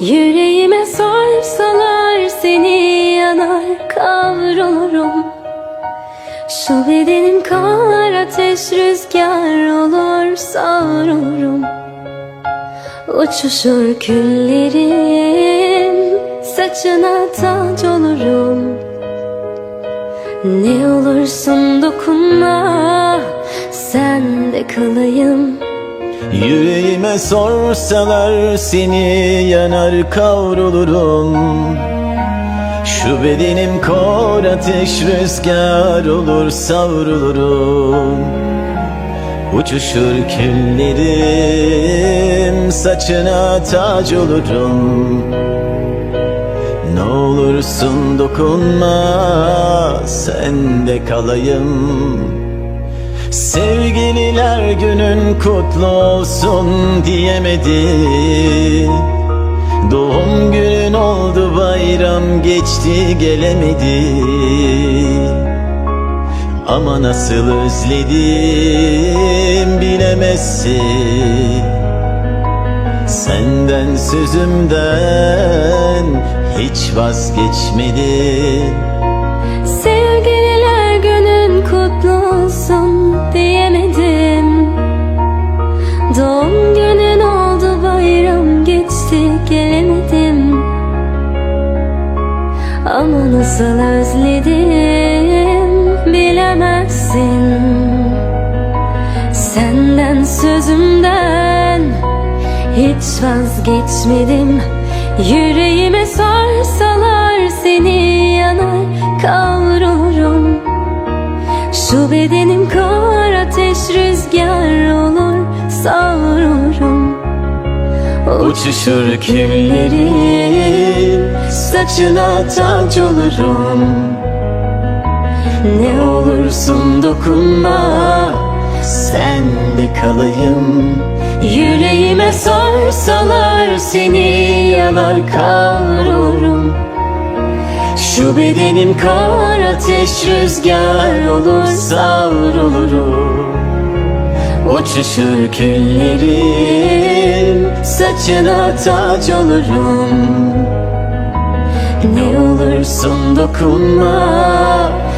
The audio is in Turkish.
Yüreğime sorsalar seni yanar kavrulurum. Şu bedenim kar ateş rüzgar olur savrulurum. Uçuşur küllerim saçına taç olurum. Ne olursun dokunma sen de kalayım Yüreğime sorsalar seni yanar kavrulurum. Şu bedenim kor ateş rüzgar olur savrulurum. Uçuşur küllerim saçına tac olurum. Ne olursun dokunma sen de kalayım Sevgililer günün kutlu olsun diyemedi. Doğum günün oldu bayram geçti gelemedi. Ama nasıl özledim bilemezsin. Senden sözümden hiç vazgeçmedim. Sevgililer günün kutlu olsun Ama nasıl özledim bilemezsin. Senden sözümden hiç vazgeçmedim. Yüreğime sorsalar seni yanar kavrulurum Şu bedenim kar ateş rüzgar olur savrulurum Uçuşur küllerim Saçına tac olurum. Ne olursun dokunma Sen de kalayım. Yüreğime sorsalar Seni yanar kavrurum. Şu bedenim kar ateş rüzgar olur savrulurum Uçuşur küllerim Saçına tac olurum olursun dokunma